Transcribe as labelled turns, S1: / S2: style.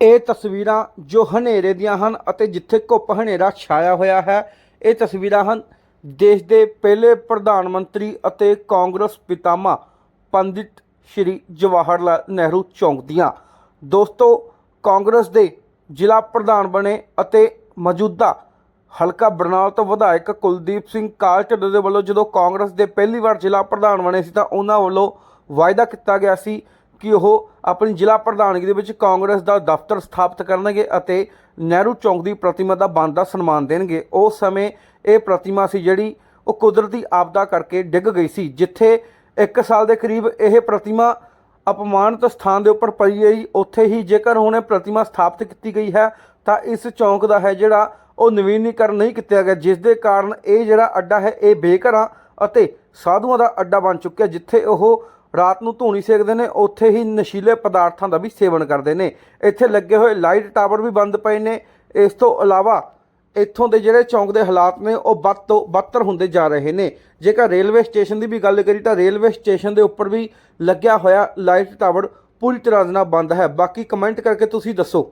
S1: ਇਹ ਤਸਵੀਰਾਂ ਜੋ ਹਨੇਰੇ ਦੀਆਂ ਹਨ ਅਤੇ ਜਿੱਥੇ ਘੁੱਪ ਹਨੇਰਾ ਛਾਇਆ ਹੋਇਆ ਹੈ, ਇਹ ਤਸਵੀਰਾਂ ਹਨ ਦੇਸ਼ ਦੇ ਪਹਿਲੇ ਪ੍ਰਧਾਨ ਮੰਤਰੀ ਅਤੇ ਕਾਂਗਰਸ ਪਿਤਾਮਾ ਪੰਡਿਤ ਸ਼੍ਰੀ ਜਵਾਹਰ ਲਾਲ ਨਹਿਰੂ ਚੌਂਕ ਦੀਆਂ। ਦੋਸਤੋ, ਕਾਂਗਰਸ ਦੇ ਜ਼ਿਲ੍ਹਾ ਪ੍ਰਧਾਨ ਬਣੇ ਅਤੇ ਮੌਜੂਦਾ ਹਲਕਾ ਬਰਨਾਲ ਤੋਂ ਵਿਧਾਇਕ ਕੁਲਦੀਪ ਸਿੰਘ ਕਾਲਟੜ ਦੇ ਵੱਲੋਂ ਜਦੋਂ ਕਾਂਗਰਸ ਦੇ ਪਹਿਲੀ ਵਾਰ ਜ਼ਿਲ੍ਹਾ ਪ੍ਰਧਾਨ ਬਣੇ ਸੀ ਤਾਂ ਉਹਨਾਂ ਵੱਲੋਂ ਵਾਅਦਾ ਕੀਤਾ ਗਿਆ ਸੀ ਕਿ ਉਹ ਆਪਣੀ ਜ਼ਿਲ੍ਹਾ ਪ੍ਰਧਾਨਗੀ ਦੇ ਵਿੱਚ ਕਾਂਗਰਸ ਦਾ ਦਫ਼ਤਰ ਸਥਾਪਿਤ ਕਰਨਗੇ ਅਤੇ ਨਹਿਰੂ ਚੌਂਕ ਦੀ ਪ੍ਰਤਿਮਾ ਦਾ ਬਣਦਾ ਸਨਮਾਨ ਦੇਣਗੇ। ਉਸ ਸਮੇਂ ਇਹ ਪ੍ਰਤਿਮਾ ਸੀ ਜਿਹੜੀ ਉਹ ਕੁਦਰਤੀ ਆਪਦਾ ਕਰਕੇ ਡਿੱਗ ਗਈ ਸੀ, ਜਿੱਥੇ 1 ਸਾਲ ਦੇ ਕਰੀਬ ਇਹ ਪ੍ਰਤਿਮਾ ਅਪਮਾਨਿਤ ਸਥਾਨ ਦੇ ਉੱਪਰ ਪਈ ਗਈ ਉੱਥੇ ਹੀ ਜੇਕਰ ਹੁਣ ਇਹ ਪ੍ਰਤਿਮਾ ਸਥਾਪਿਤ ਕੀਤੀ ਗਈ ਹੈ, ਤਾਂ ਇਸ ਚੌਂਕ ਦਾ ਹੈ ਜਿਹੜਾ ਉਹ ਨਵੀਨੀਕਰਨ ਨਹੀਂ ਕੀਤਾ ਗਿਆ, ਜਿਸ ਦੇ ਕਾਰਨ ਇਹ ਜਿਹੜਾ ਅੱਡਾ ਹੈ, ਇਹ ਬੇਘਰਾਂ ਅਤੇ ਸਾਧੂਆਂ ਦਾ ਅੱਡਾ ਬਣ ਚੁੱਕਿਆ, ਜਿੱਥੇ ਉਹ ਰਾਤ ਨੂੰ ਧੂਣੀ ਸੇਕਦੇ ਨੇ, ਉੱਥੇ ਹੀ ਨਸ਼ੀਲੇ ਪਦਾਰਥਾਂ ਦਾ ਵੀ ਸੇਵਨ ਕਰਦੇ ਨੇ। ਇੱਥੇ ਲੱਗੇ ਹੋਏ ਲਾਈਟ ਟਾਵਰ ਵੀ ਬੰਦ ਪਏ ਨੇ। ਇਸ ਤੋਂ ਇਲਾਵਾ ਇੱਥੋਂ ਦੇ ਜਿਹੜੇ ਚੌਂਕ ਦੇ ਹਾਲਾਤ ਨੇ, ਉਹ ਵੱਧ ਤੋਂ ਬੱਤਰ ਹੁੰਦੇ ਜਾ ਰਹੇ ਨੇ। ਜੇਕਰ ਰੇਲਵੇ ਸਟੇਸ਼ਨ ਦੀ ਵੀ ਗੱਲ ਕਰੀ ਤਾਂ ਰੇਲਵੇ ਸਟੇਸ਼ਨ ਦੇ ਉੱਪਰ ਵੀ ਲੱਗਿਆ ਹੋਇਆ ਲਾਈਟ ਟਾਵਰ ਪੂਰੀ ਤਰ੍ਹਾਂ ਦੇ ਨਾਲ ਬੰਦ ਹੈ। ਬਾਕੀ ਕਮੈਂਟ ਕਰਕੇ ਤੁਸੀਂ ਦੱਸੋ।